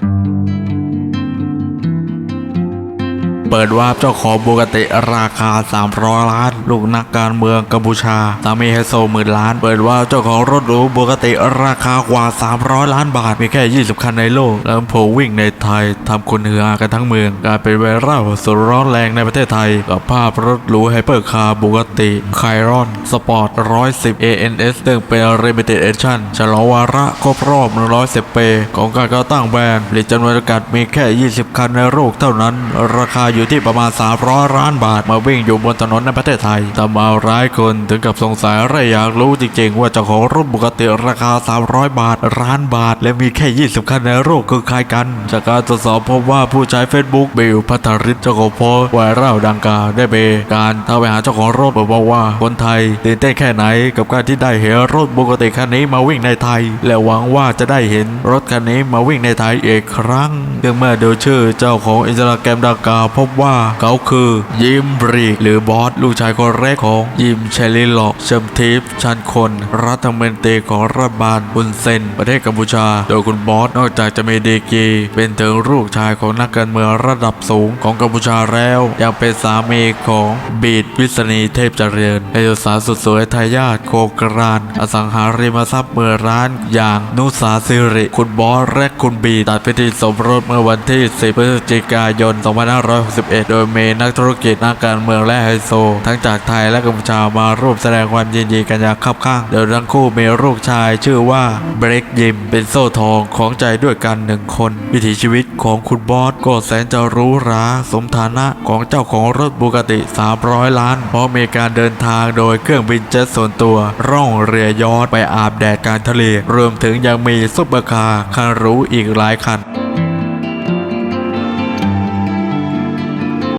Thank you. เปิดวาร์ปเจ้าของบูกติราคา 300 ล้าน ลูกนักการเมืองกัมพูชา สามีไฮโซหมื่นล้าน เปิดวาร์ปเจ้าของรถหรูบูกติราคากว่า 300 ล้านบาท มีแค่ 20 คันในโลกแล้วโผวิ่งในไทยทำคนเหือกันทั้งเมืองกลายเป็นไวรัลสุดร้อนแรงในประเทศไทย กับภาพรถหรูไฮเปอร์คาร์บูกติไครอนสปอร์ต 110 ANS ซึ่งเป็น Limited Edition ฉลองวาระครบรอบ 110 ปีของการก่อตั้งแบรนด์ผลิตจำนวนจำกัดมีแค่ 20 คันในโลกเท่านั้น ราคาอยู่ยู่ที่ประมาณ 300ล้านบาท มาวิ่งอยู่บนถนนในประเทศไทยทำเอาร้ายคนถึงกับสงสัยและอยากรู้จริงๆ ว่าเจ้าของรถปกติราคา 300 บาทล้านบาท และมีแค่ 20 คันในโลกคือใครกัน จากการตรวจสอบพบว่าผู้ใช้ Facebook บิลพัทริศเจ้าของโพสต์ไวรัลดังกล่าวได้ไปการทักไปหาเจ้าของรถบอกว่าคนไทยตื่นเต้นแค่ไหนกับการที่ได้เห็นรถปกติคันนี้มาวิ่งในไทย และหวังว่าจะได้เห็นรถคันนี้มาวิ่งในไทยอีกครั้งเพียงเมื่อดูชื่อเจ้าของอินสตาแกรมดังกล่าวพบว่าเขาคือยิมบรีหรือบอสลูกชายคนแรกของยิมเชลิล็อกเชมทิฟชันคน รัฐมนตรีของรัฐบาลบุนเซน ประเทศกัมพูชา โดยคุณบอสนอกจากจะมีดีกี เป็นถึงลูกชายของนักการเมืองระดับสูงของกัมพูชาแล้ว ยังเป็นสามีของบีดวิษณีเทพเจริญเอกสารสุดสวยทายาทโคกราน อสังหาริมทรัพย์เมื่อร้านอย่างนุสาสิริ คุณบอสและคุณบีตัดพิธีสมรสเมื่อวันที่ 10 พฤศจิกายน 256 2561โดยมีนักธุรกิจนักการเมืองและไฮโซ ทั้งจากไทยและกัมพูชามาร่วมแสดงความยินดีกันอย่างคับข้าง โดยทั้งคู่มีลูกชายชื่อว่าเบรกยิม เป็นโซ่ทองของใจด้วยกันหนึ่งคน วิถีชีวิตของคุณบอสก็แสนจะรู้ราสมฐานะของเจ้าของรถบูกติ 300 ล้าน เพราะมีการเดินทางโดยเครื่องบินเจ็ตส่วนตัว ร่องเรือยอชต์ไปอาบแดดกลารทะเล รวมถึงยังมีซุปเปอร์คาร์คันรูอีกหลายคัน